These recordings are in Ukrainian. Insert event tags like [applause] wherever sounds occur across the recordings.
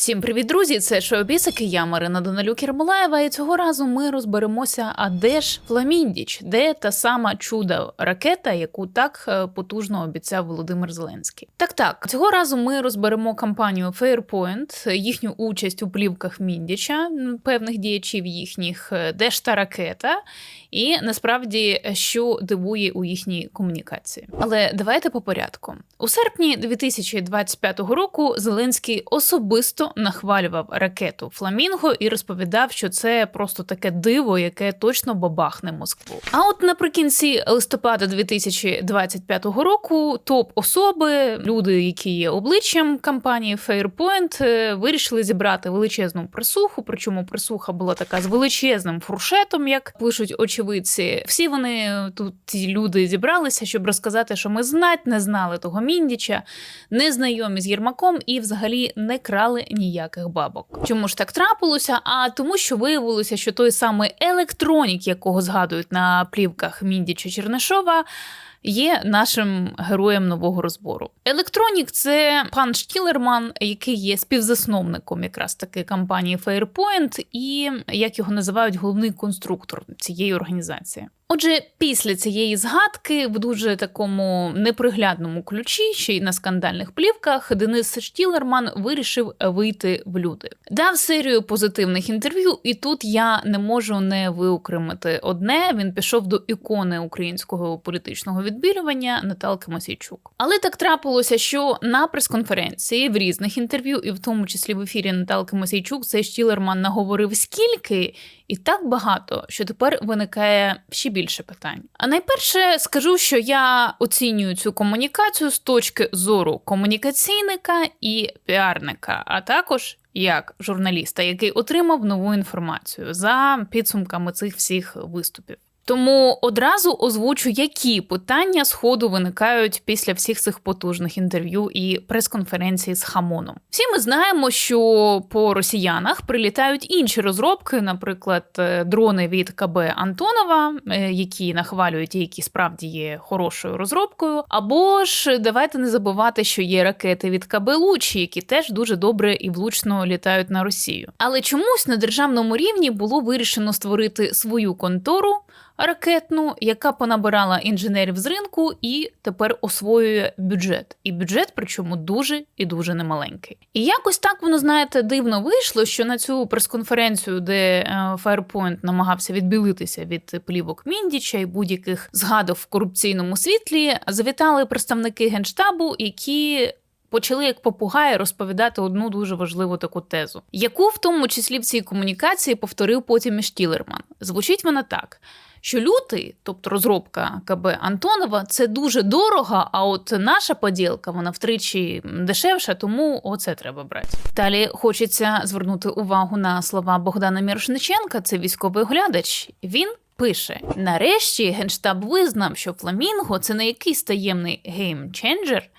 Всім привіт, друзі! Це Шообісики, я Марина Данилюк Єрмолаєва, і цього разу ми розберемося, а де ж Фламіндіч, де та сама чудо ракета, яку так е, потужно обіцяв Володимир Зеленський. Так, так, цього разу ми розберемо кампанію Fairpoint, їхню участь у плівках Міндіча, певних діячів їхніх, е, де ж та ракета, і насправді що дивує у їхній комунікації. Але давайте по порядку. У серпні 2025 року Зеленський особисто нахвалював ракету Фламінго і розповідав, що це просто таке диво, яке точно бабахне Москву. А от наприкінці листопада 2025 року топ особи, люди, які є обличчям кампанії Fairpoint, е, вирішили зібрати величезну присуху. Причому присуха була така з величезним фуршетом, як пишуть очевидці. Всі вони е, тут ці люди зібралися, щоб розказати, що ми знать не знали того міндіча, не знайомі з Єрмаком і взагалі не крали ніяких бабок. Чому ж так трапилося? А тому, що виявилося, що той самий електронік, якого згадують на плівках Міндіча Чернишова. Є нашим героєм нового розбору. Електронік це пан Штілерман, який є співзасновником якраз таки компанії Fairpoint, і як його називають головний конструктор цієї організації. Отже, після цієї згадки в дуже такому неприглядному ключі, ще й на скандальних плівках, Денис Штілерман вирішив вийти в люди. Дав серію позитивних інтерв'ю, і тут я не можу не виокремити одне. Він пішов до ікони українського політичного відбілювання Наталки Масійчук. Але так трапилося, що на прес-конференції в різних інтерв'ю, і в тому числі в ефірі Наталки Масійчук, цей Штілерман наговорив скільки. І так багато, що тепер виникає ще більше питань. А найперше скажу, що я оцінюю цю комунікацію з точки зору комунікаційника і піарника, а також як журналіста, який отримав нову інформацію за підсумками цих всіх виступів. Тому одразу озвучу, які питання сходу виникають після всіх цих потужних інтерв'ю і прес-конференцій з Хамоном. Всі ми знаємо, що по росіянах прилітають інші розробки, наприклад, е, дрони від КБ Антонова, е, які нахвалюють і які справді є хорошою розробкою. Або ж давайте не забувати, що є ракети від КБ Лучі, які теж дуже добре і влучно літають на Росію. Але чомусь на державному рівні було вирішено створити свою контору ракетну, яка понабирала інженерів з ринку і тепер освоює бюджет. І бюджет, причому дуже і дуже немаленький. І якось так воно знаєте дивно вийшло, що на цю прес-конференцію, де е, Firepoint намагався відбілитися від плівок Міндіча і будь-яких згадок в корупційному світлі, завітали представники генштабу, які. Почали як попугаї розповідати одну дуже важливу таку тезу, яку в тому числі в цій комунікації повторив потім і Штілерман. Звучить вона так: що лютий, тобто розробка КБ Антонова, це дуже дорого. А от наша поділка вона втричі дешевша, тому оце треба брати. Далі хочеться звернути увагу на слова Богдана Мірошниченка, це військовий оглядач. Він. Пише нарешті генштаб визнав, що Фламінго це не якийсь таємний геймченджер,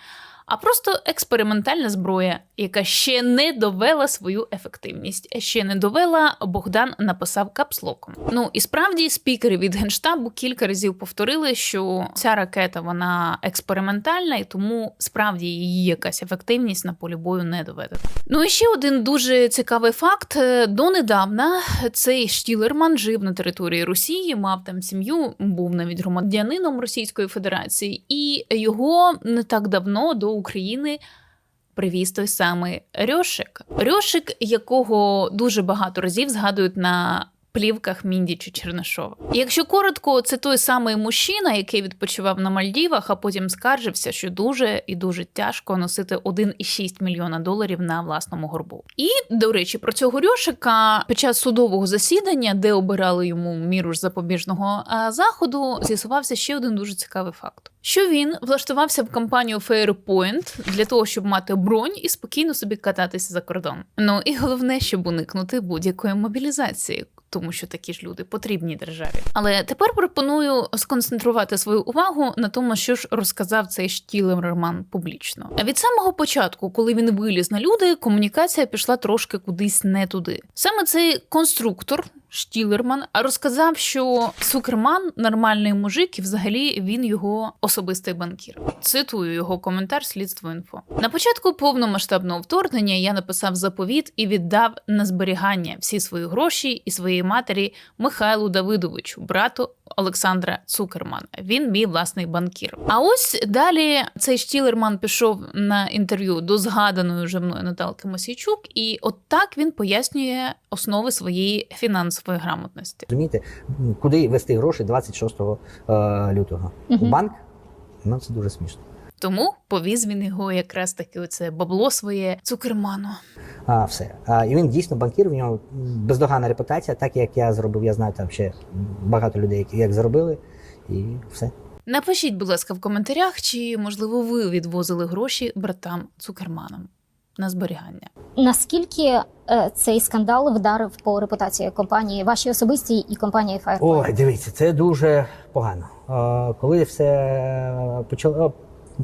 а просто експериментальна зброя, яка ще не довела свою ефективність. Ще не довела, Богдан написав капслоком. Ну і справді спікери від генштабу кілька разів повторили, що ця ракета вона експериментальна, і тому справді її якась ефективність на полі бою не доведена. Ну і ще один дуже цікавий факт: донедавна цей Штілерман жив на території Росії, мав там сім'ю, був навіть громадянином Російської Федерації, і його не так давно до України привіз той самий Рьошик. Рьошик, якого дуже багато разів згадують на плівках Міндіча Чернишова. І Якщо коротко, це той самий мужчина, який відпочивав на Мальдівах, а потім скаржився, що дуже і дуже тяжко носити 1,6 мільйона доларів на власному горбу. І до речі, про цього Рьошика під час судового засідання, де обирали йому міру ж запобіжного заходу, з'ясувався ще один дуже цікавий факт. Що він влаштувався в компанію Fairpoint для того, щоб мати бронь і спокійно собі кататися за кордон. Ну і головне, щоб уникнути будь-якої мобілізації, тому що такі ж люди потрібні державі. Але тепер пропоную сконцентрувати свою увагу на тому, що ж розказав цей Штілерман публічно. А від самого початку, коли він виліз на люди, комунікація пішла трошки кудись не туди. Саме цей конструктор. Штілерман розказав, що Сукерман нормальний мужик, і взагалі він його особистий банкір. Цитую його коментар слідство інфо. На початку повномасштабного вторгнення я написав заповіт і віддав на зберігання всі свої гроші і своїй матері Михайлу Давидовичу, брату Олександра Цукермана. Він мій власний банкір. А ось далі цей Штілерман пішов на інтерв'ю до згаданої вже мною Наталки Мосійчук, і от так він пояснює основи своєї фінансової грамотності. Розумієте, куди вести гроші 26 е, лютого? Мгм. У банк? Ну, це дуже смішно. Тому повіз він його якраз таки оце бабло своє цукерману. А, все. А, і він дійсно банкір, в нього бездоганна репутація, так як я зробив, я знаю там ще багато людей, які як зробили, і все. Напишіть, будь ласка, в коментарях, чи можливо ви відвозили гроші братам цукерманам на зберігання. Наскільки е, цей скандал вдарив по репутації компанії, вашій особистій і компанії Firepoint? Ой, дивіться, це дуже погано. Коли все почало.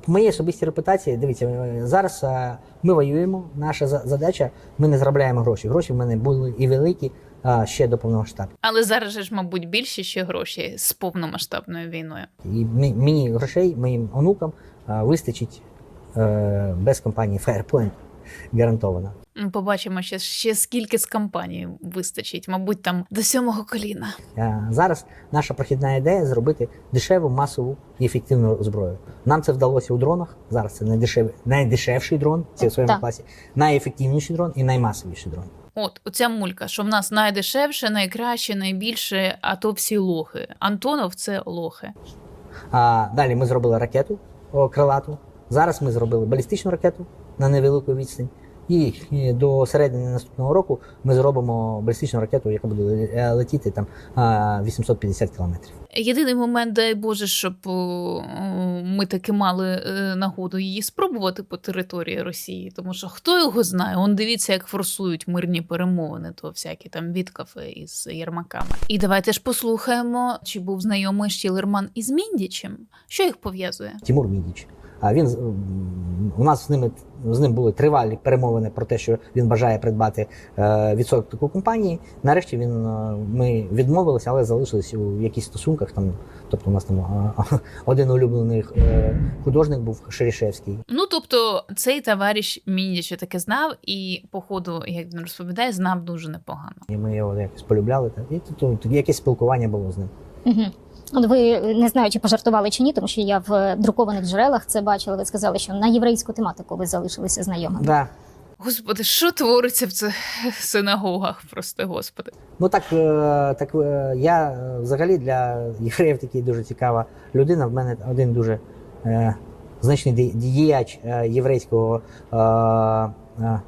По моїй особистій репутації, дивіться, е, зараз е, ми воюємо. Наша за- задача, ми не заробляємо гроші. Гроші в мене були і великі ще до повного штабу. Але зараз же ж, мабуть, більше ще гроші з повномасштабною війною. І мені грошей, моїм онукам вистачить е, без компанії Firepoint гарантовано. Побачимо ще, ще скільки з компаній вистачить, мабуть, там до сьомого коліна. Зараз наша прохідна ідея зробити дешеву, масову і ефективну зброю. Нам це вдалося у дронах. Зараз це найдешев... найдешевший дрон, це в своєму Так. класі, найефективніший дрон і наймасовіший дрон. От оця мулька, що в нас найдешевше, найкраще, найбільше, а то всі лохи. Антонов це лохи. А далі ми зробили ракету о, крилату. Зараз ми зробили балістичну ракету на невелику відстань. І до середини наступного року ми зробимо балістичну ракету, яка буде е, летіти там а, 850 кілометрів. Єдиний момент, дай Боже, щоб ми таки мали е, нагоду її спробувати по території Росії, тому що хто його знає, он дивіться, як форсують мирні перемовини, то всякі там відкафи із Єрмаками. І давайте ж послухаємо, чи був знайомий Штілерман із Міндічем. Що їх пов'язує? Тимур Мідіч. А він з- у нас з ними з ним були тривалі перемовини про те, що він бажає придбати е, відсоток у компанії. Нарешті він е, ми відмовилися, але залишились у якісь стосунках. Там, тобто, у нас там е, [laughs] один улюблений художник був Шерішевський. Ну тобто, цей товариш Міндіча таке знав, і, походу, як він розповідає, знав дуже непогано. І ми його якось полюбляли. Та, і тут, тут якесь спілкування було з ним. Угу. Ви не знаю, чи пожартували чи ні, тому що я в друкованих джерелах це бачила. Ви сказали, що на єврейську тематику ви залишилися знайомими. Да. Господи, що твориться в цих синагогах? Прости, господи. Ну так, е, так е, я е, взагалі для євреїв такий дуже цікава людина. В мене один дуже е, значний діяч е, єврейського е, е,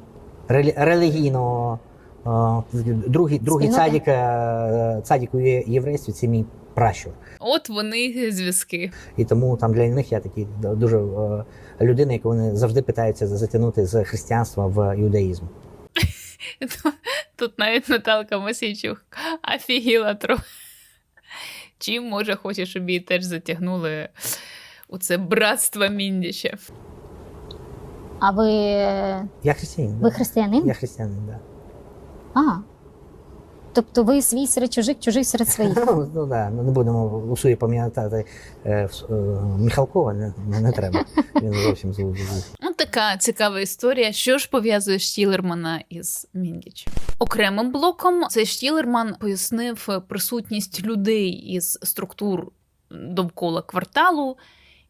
релігійного. е, Другий, другий цадік, е, цадік у єврействі це мій пращур. От вони зв'язки. І тому там для них я такий дуже е, людина, яку вони завжди питаються затягнути з християнства в іудаїзм. [laughs] Тут навіть Наталка Мосійчук офігіла трохи. Чим може хоче, щоб її теж затягнули у це братство Міндіча. А ви, Я християнин. ви да. християнин? Я християнин, так. Да. А. Тобто ви свій серед чужих, чужий серед [laughs] своїх. Ну, ну да, ну не будемо у суї пам'ятати е, е, Міхалкова, не, треба. Він зовсім злий. Ну, така цікава історія. Що ж пов'язує Штілермана із Міндічем? Окремим блоком цей Штілерман пояснив присутність людей із структур довкола кварталу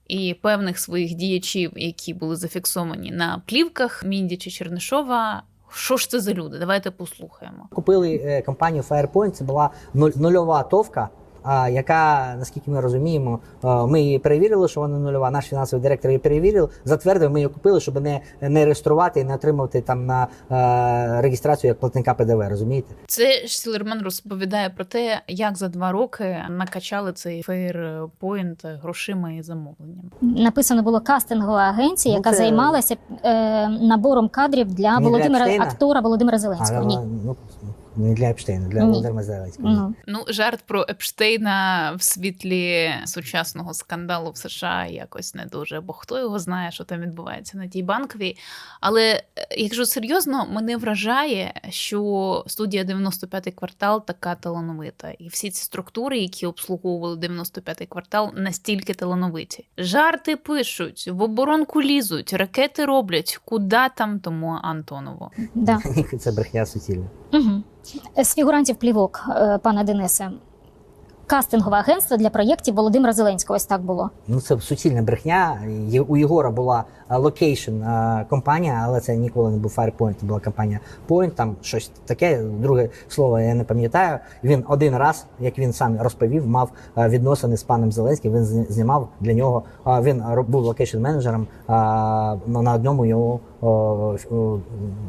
і певних своїх діячів, які були зафіксовані на плівках Міндіча Чернишова. Що ж це за люди? Давайте послухаємо. Купили е, компанію Firepoint, це була нуль- нульова товка. А яка, наскільки ми розуміємо, е, ми її перевірили, що вона нульова. Наш фінансовий директор її перевірив, затвердив. Ми її купили, щоб не, не реєструвати і не отримувати там на е, реєстрацію як платника ПДВ. Розумієте? Це Штілерман розповідає про те, як за два роки накачали цей фейрпоінт грошима і замовленням. Написано було кастингова агенція, Ну, яка це- займалася е, набором кадрів для Володимира актора Володимира А, Зеленського. Ні. ну, Не для Епштейна, для. Володимира Зеленського. Ну, Ну, жарт про Епштейна в світлі сучасного скандалу в США якось не дуже, бо хто його знає, що там відбувається на тій банковій. Але е, якщо серйозно, мене вражає, що студія 95-й квартал така талановита, і всі ці структури, які обслуговували 95-й квартал, настільки талановиті. Жарти пишуть, в оборонку лізуть, ракети роблять. Куди там тому Антонову? да. [laughs] Це брехня суцільна. Угу. З фігурантів плівок, е, пане Денисе, кастингове агентство для проєктів Володимира Зеленського. Ось так було. Ну це суцільна брехня. У Єгора була локейшн компанія, але це ніколи не був Firepoint, це була компанія Point, там щось таке. Друге слово я не пам'ятаю. Він один раз, як він сам розповів, мав відносини з паном Зеленським. Він знімав для нього. Він був локейшн менеджером на одному його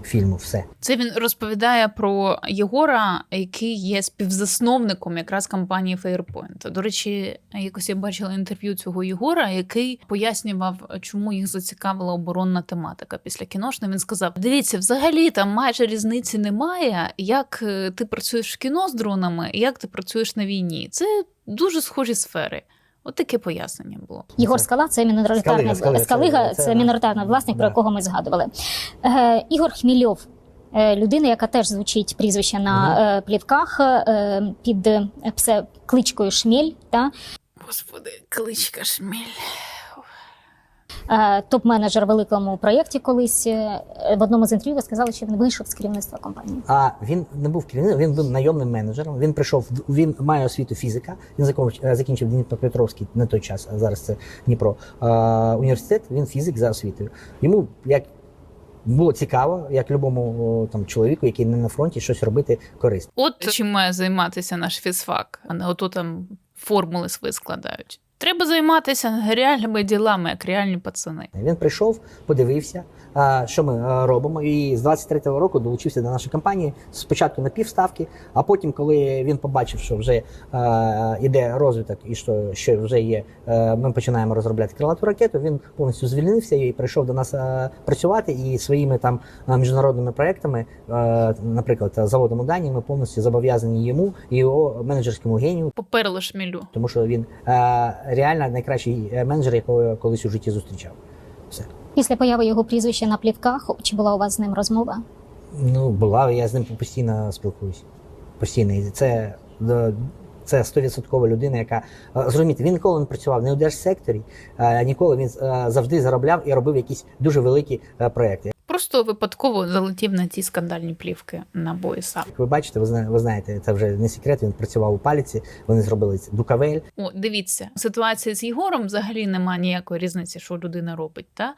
фільму. Все. Це він розповідає про Єгора, який є співзасновником якраз компанії Fairpoint. До речі, якось я бачила інтерв'ю цього Єгора, який пояснював, чому їх зацікавила оборонна тематика. Після кіношни він сказав: Дивіться, взагалі там майже різниці немає, як е, ти працюєш в кіно з дронами, і як ти працюєш на війні. Це дуже схожі сфери. От таке пояснення було. Єгор Скала це міноритарний Скалига, Скалига, це- Скалига, це- це міноритарний власник, про якого ми згадували. Е, Ігор Хмільов. е, Людина, яка теж звучить прізвище на е, плівках е, під псе кличкою Шміль, та Господи, кличка Шміль. Е, топ-менеджер великому проєкті колись е, в одному з інтерв'ю ви сказали, що він вийшов з керівництва компанії. А він не був керівником, він був найомним менеджером. Він прийшов, він має освіту фізика. Він закінчив, е, закінчив Дніпропетровський на той час, а зараз це Дніпро. Університет. Він фізик за освітою. Йому як було цікаво, як любому там чоловіку, який не на фронті, щось робити корисне. От чим має займатися наш фізфак, а не ото там формули свої складають. Треба займатися реальними ділами, як реальні пацани. Він прийшов, подивився, що ми робимо, і з 23-го року долучився до нашої компанії спочатку на півставки, а потім, коли він побачив, що вже а, іде розвиток і що, що вже є, е, ми починаємо розробляти крилату ракету. Він повністю звільнився і прийшов до нас працювати. І своїми там міжнародними проектами, наприклад, заводом у Данії, ми повністю зобов'язані йому і його менеджерському генію, Поперли шмілю. тому що він реально найкращий е, менеджер, якого я колись у житті зустрічав. Після появи його прізвища на плівках, чи була у вас з ним розмова? Ну, була, я з ним постійно спілкуюсь. Постійно. І це, е, це 100% людина, яка е, зрозумієте, він ніколи не працював не у держсекторі, а ніколи він е, завжди заробляв і робив якісь дуже великі е, проекти. Просто випадково залетів на ті скандальні плівки на боїса. Як ви бачите, ви зна- ви знаєте, це вже не секрет. Він працював у паліці, вони зробили Дукавель. О, дивіться, ситуація з Єгором взагалі немає ніякої різниці, що людина робить. Та?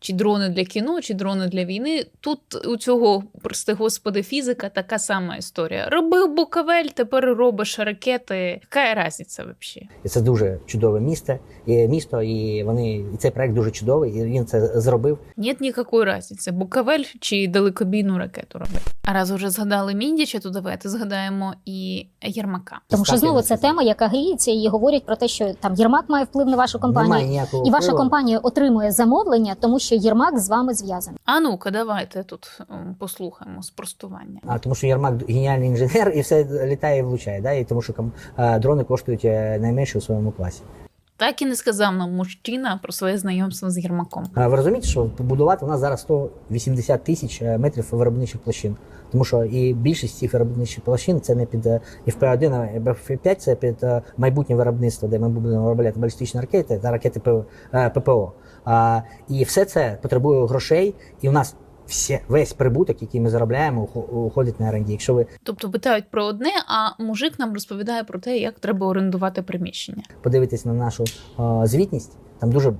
Чи дрони для кіно, чи дрони для війни. Тут у цього, прости господи, фізика така сама історія. Робив Буковель, тепер робиш ракети. Яка різниця взагалі? І це дуже чудове місто, і місто, і вони і цей проект дуже чудовий. І він це зробив. Нет ніякої різниці, Буковель чи далекобійну ракету робить. А раз уже згадали Міндіча, то давайте згадаємо і Єрмака. Тому що знову це тема, яка гріється, і говорять про те, що там Єрмак має вплив на вашу компанію, Немає ніякого і ваша впливу. компанія отримує замовлення, тому що Єрмак з вами зв'язаний. А ну-ка, давайте тут послухаємо спростування. А тому що Ярмак геніальний інженер і все літає і влучає. Да? І тому що ком- е, дрони коштують е, найменше у своєму класі. Так і не сказав нам мужчина про своє знайомство з Єрмаком. А Ви розумієте, що побудувати у нас зараз 180 тисяч е, метрів виробничих площин. Тому що і більшість цих виробничих площин це не під е, ФП-1, а ФП-5, це під е, майбутнє виробництво, де ми будемо виробляти балістичні ракети та ракети е, ППО. І все це потребує грошей, і у нас все, весь прибуток, який ми заробляємо, ухо- уходить на R&D. Якщо ви Тобто питають про одне, а мужик нам розповідає про те, як треба орендувати приміщення. Подивитись на нашу е, звітність, там дуже е,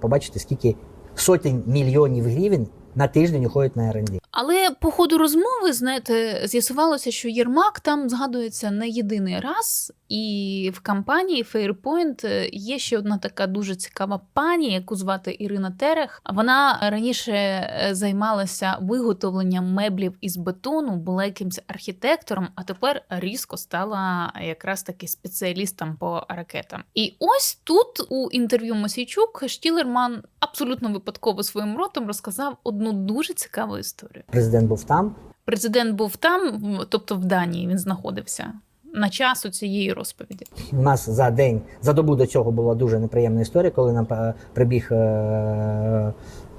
побачите, скільки сотень мільйонів гривень на тиждень уходить на R&D. Але по ходу розмови, знаєте, з'ясувалося, що Єрмак там згадується не єдиний раз, і в компанії Fairpoint е, є ще одна така дуже цікава пані, яку звати Ірина Терех. Вона раніше е, займалася виготовленням меблів із бетону, була якимсь архітектором, а тепер різко стала якраз таки спеціалістом по ракетам. І ось тут у інтерв'ю Мосійчук Штілерман абсолютно випадково своїм ротом розказав одну дуже цікаву історію. Президент був там. Президент був там, тобто в Данії він знаходився на час у цієї розповіді. У нас за день, за добу до цього була дуже неприємна історія, коли нам е, прибіг е,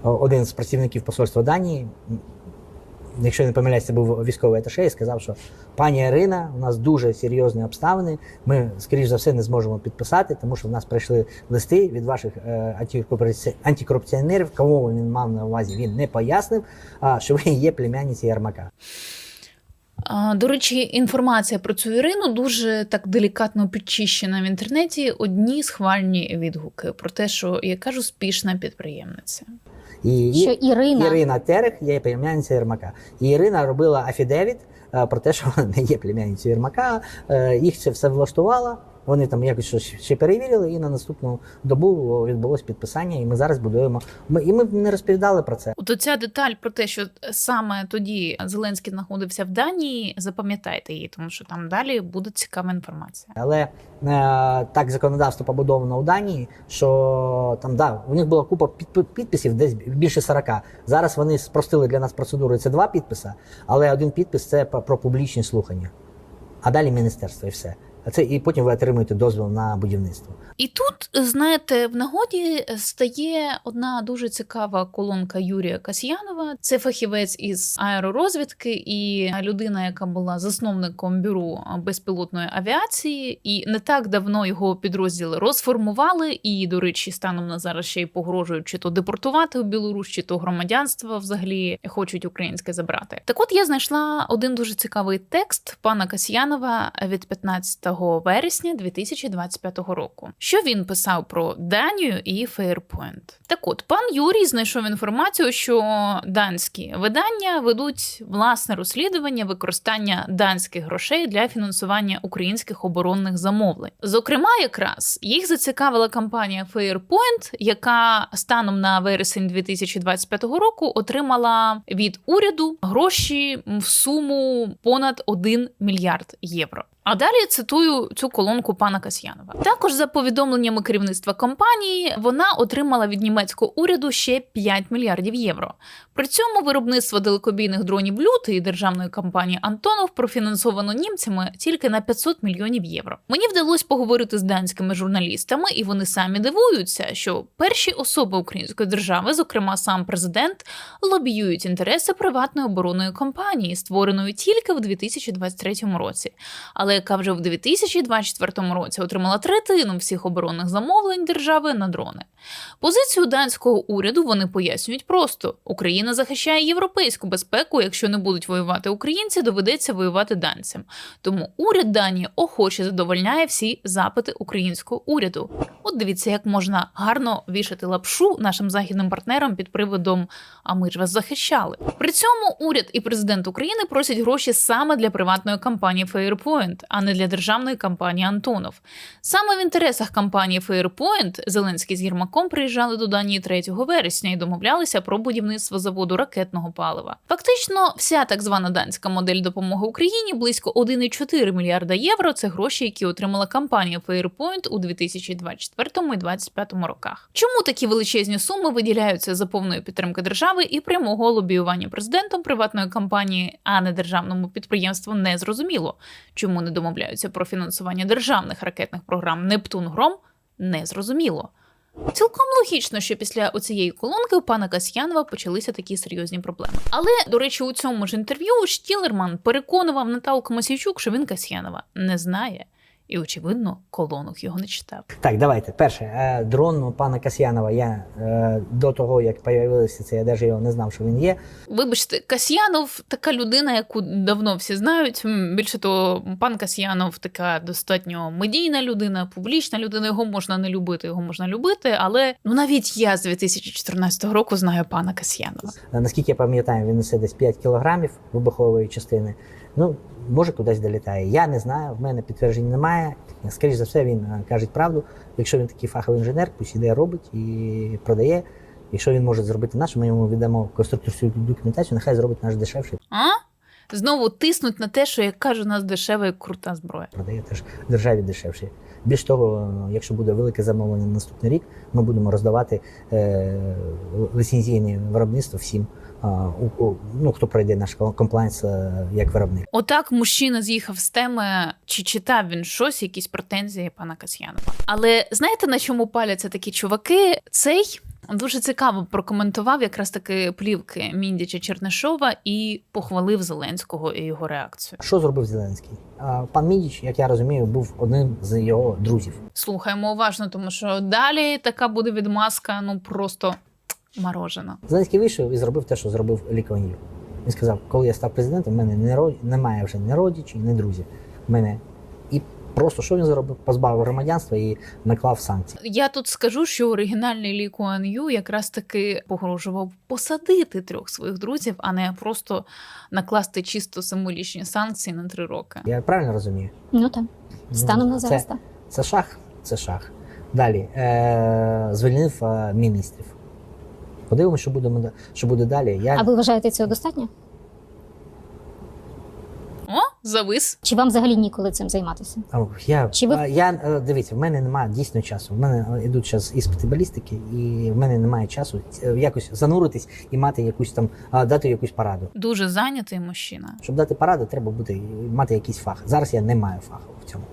один з працівників посольства Данії. Якщо не помиляюсь, це був військовий аташе і сказав, що пані Ірина, у нас дуже серйозні обставини. Ми, скоріш за все, не зможемо підписати, тому що в нас прийшли листи від ваших е, антикорупціонерів. Кому він мав на увазі, він не пояснив, а що ви є племянниці Ярмака. До речі, інформація про цю Ірину дуже так делікатно підчищена в інтернеті. Одні схвальні відгуки про те, що яка ж успішна підприємниця. І, Що Ірина, Ірина Терех є племянниця Єрмака. І Ірина робила афідевіт е, про те, що [laughs] вона не є племянницею Єрмака. Е, Їх це все влаштувало. Вони там якось щось ще перевірили, і на наступну добу відбулось підписання. І ми зараз будуємо. Ми і ми не розповідали про це. От оця деталь про те, що саме тоді Зеленський знаходився в Данії, запам'ятайте її, тому що там далі буде цікава інформація. Але е, так законодавство побудовано у Данії, що там да, у них була купа підпи- підписів, десь більше 40. Зараз вони спростили для нас процедуру. Це два підписи, але один підпис це про публічні слухання. А далі міністерство і все. А це і потім ви отримуєте дозвіл на будівництво. І тут, знаєте, в нагоді стає одна дуже цікава колонка Юрія Касьянова. Це фахівець із аеророзвідки і людина, яка була засновником бюро безпілотної авіації. І не так давно його підрозділи розформували. І, до речі, станом на зараз ще й погрожують чи то депортувати у Білорусь, чи то громадянство взагалі хочуть українське забрати. Так, от я знайшла один дуже цікавий текст пана Касьянова від 15 вересня 2025 року. Що він писав про Данію і Fairpoint? Так от, пан Юрій знайшов інформацію, що данські видання ведуть власне розслідування використання данських грошей для фінансування українських оборонних замовлень. Зокрема, якраз їх зацікавила компанія Fairpoint, яка станом на вересень 2025 року отримала від уряду гроші в суму понад 1 мільярд євро. А далі цитую цю колонку пана Касьянова. Також за повідомленнями керівництва компанії, вона отримала від німецького уряду ще 5 мільярдів євро. При цьому виробництво далекобійних дронів люти державної компанії Антонов профінансовано німцями тільки на 500 мільйонів євро. Мені вдалося поговорити з данськими журналістами, і вони самі дивуються, що перші особи української держави, зокрема сам президент, лобіюють інтереси приватної оборонної компанії, створеної тільки в 2023 році, але яка вже в 2024 році отримала третину всіх оборонних замовлень держави на дрони. Позицію данського уряду вони пояснюють просто: Україна захищає європейську безпеку. Якщо не будуть воювати українці, доведеться воювати данцям. Тому уряд Данії охоче задовольняє всі запити українського уряду. От дивіться, як можна гарно вішати лапшу нашим західним партнерам під приводом А ми ж вас захищали. При цьому уряд і президент України просять гроші саме для приватної компанії Fairpoint, а не для державної компанії Антонов. Саме в інтересах компанії Fairpoint Зеленський з Єрмаком приїжджали до Данії 3 вересня і домовлялися про будівництво заводу ракетного палива. Фактично, вся так звана данська модель допомоги Україні близько 1,4 мільярда євро. Це гроші, які отримала компанія Fairpoint у 2024 і 2025 роках. Чому такі величезні суми виділяються за повної підтримки держави і прямого лобіювання президентом приватної компанії, а не державному підприємству, не зрозуміло. Чому не домовляються про фінансування державних ракетних програм Нептун Гром, не зрозуміло. Цілком логічно, що після оцієї колонки у пана Касьянова почалися такі серйозні проблеми. Але, до речі, у цьому ж інтерв'ю Штілерман переконував Наталку Масійчук, що він Касьянова не знає. І, очевидно, колонок його не читав. Так, давайте. Перше, е, дрон пана Касьянова. Я е, до того, як появився це, я навіть його не знав, що він є. Вибачте, Касьянов така людина, яку давно всі знають. Більше того, пан Касьянов така достатньо медійна людина, публічна людина. Його можна не любити, його можна любити. Але ну навіть я з 2014 року знаю пана Касьянова. Наскільки я пам'ятаю, він несе десь 5 кілограмів вибухової частини. Ну, може, кудись долітає. Я не знаю, в мене підтверджень немає. Скоріше за все, він е, каже правду. Якщо він такий фаховий інженер, пусть іде робить і продає. Якщо він може зробити наш, ми йому віддамо конструкторську документацію, нехай зробить наш дешевший. А? Знову тиснуть на те, що як каже, у нас дешева і крута зброя. продає теж державі дешевше. Більш того, якщо буде велике замовлення на наступний рік, ми будемо роздавати е, ліцензійне виробництво всім, ну, хто пройде наш комплайнс е, як виробник. Отак мужчина з'їхав з теми, чи читав він щось, якісь претензії пана Касьянова. Але знаєте, на чому паляться такі чуваки? Цей дуже цікаво прокоментував якраз таки плівки Міндіча Чернишова і похвалив Зеленського і його реакцію. Що зробив Зеленський? Пан Мідіч, як я розумію, був одним з його друзів. Слухаємо уважно, тому що далі така буде відмазка, ну просто морожена. Зеленський вийшов і зробив те, що зробив Лі Ю. Він сказав, коли я став президентом, в мене не ро- немає вже ні родичів, ні друзів. В мене і просто що він зробив? Позбавив громадянства і наклав санкції. Я тут скажу, що оригінальний Лі Куан Ю якраз таки погрожував посадити трьох своїх друзів, а не просто накласти чисто символічні санкції на три роки. Я правильно розумію? Ну так, станом на це- зараз так. Це шах, це шах. Далі е- звільнив е, міністрів. Подивимося, що буде, що буде далі. Я А ви вважаєте цього достатньо? О, завис. Чи вам взагалі ніколи цим займатися? А, Я, Чи ви- я е, дивіться, в мене немає дійсно часу. В мене е, йдуть зараз іспити балістики, і в мене немає часу е, якось зануритись і мати якусь там дати якусь пораду. Дуже зайнятий мужчина. Щоб дати пораду, треба бути мати якийсь фах. Зараз я не маю фаху в цьому.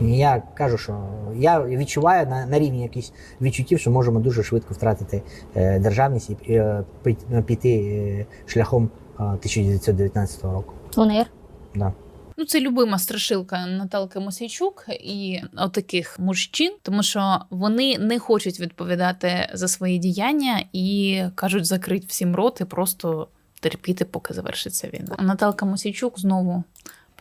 Я кажу, що я відчуваю на, на рівні якихось відчуттів, що можемо дуже швидко втратити е, державність і е, пі- піти е, шляхом е, 1919 року. УНР? Да. Ну, це любима страшилка Наталки Мосійчук і отаких мужчин, тому що вони не хочуть відповідати за свої діяння і кажуть закрить всім рот і просто терпіти, поки завершиться війна. Наталка Мосійчук знову.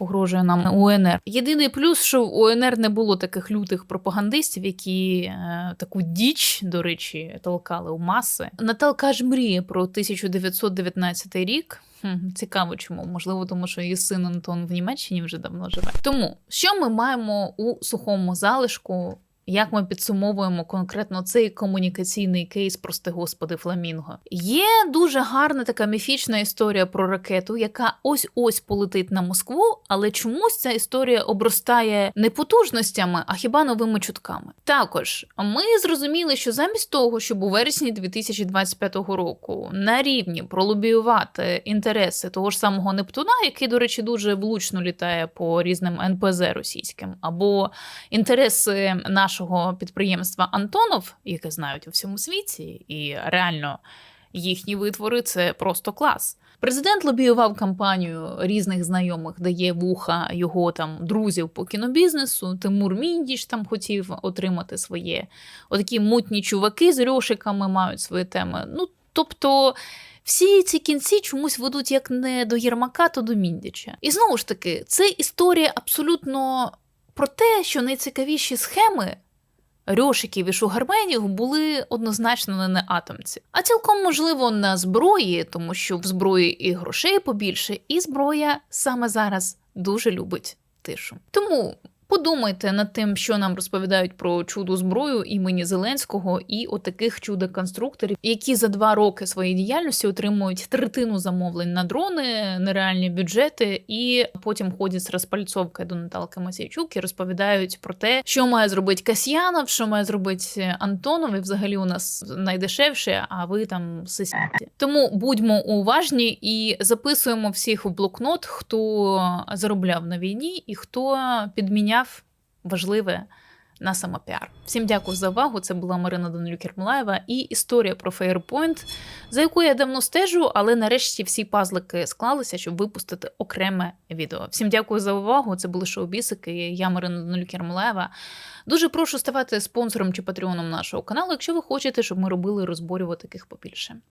Погрожує нам УНР. Єдиний плюс, що в УНР не було таких лютих пропагандистів, які е, таку діч, до речі, толкали у маси. Наталка ж мріє про 1919 рік. Хм, цікаво, чому можливо, тому що її син Антон в Німеччині вже давно живе. Тому що ми маємо у сухому залишку? Як ми підсумовуємо конкретно цей комунікаційний кейс, прости господи, Фламінго? Є дуже гарна така міфічна історія про ракету, яка ось ось полетить на Москву, але чомусь ця історія обростає не потужностями, а хіба новими чутками. Також ми зрозуміли, що замість того, щоб у вересні 2025 року на рівні пролобіювати інтереси того ж самого Нептуна, який, до речі, дуже влучно літає по різним НПЗ російським, або інтереси нашого підприємства Антонов, яке знають у всьому світі, і реально їхні витвори це просто клас. Президент лобіював кампанію різних знайомих, дає вуха його там друзів по кінобізнесу. Тимур Міндіч там хотів отримати своє. Отакі мутні чуваки з рьошиками мають свої теми. Ну тобто. Всі ці кінці чомусь ведуть як не до Єрмака, то до Міндіча. І знову ж таки, це історія абсолютно про те, що найцікавіші схеми рьошиків і шугарменів були однозначно не на атомці, а цілком можливо на зброї, тому що в зброї і грошей побільше, і зброя саме зараз дуже любить тишу. Тому. Подумайте над тим, що нам розповідають про чудо зброю імені Зеленського і отаких чудо-конструкторів, які за два роки своєї діяльності отримують третину замовлень на дрони, нереальні бюджети, і потім ходять з розпальцовкою до Наталки Масійчук і розповідають про те, що має зробити Касьянов, що має зробити Антонов, і взагалі у нас найдешевше, а ви там сисіті. Тому будьмо уважні і записуємо всіх в блокнот, хто заробляв на війні і хто підміняв важливе на самопіар. Всім дякую за увагу. Це була Марина Данилюк-Ермолаєва і історія про Fairpoint, за яку я давно стежу, але нарешті всі пазлики склалися, щоб випустити окреме відео. Всім дякую за увагу. Це були шоу-бісики. Я Марина Данилюк-Ермолаєва. Дуже прошу ставати спонсором чи патреоном нашого каналу, якщо ви хочете, щоб ми робили розборів таких побільше.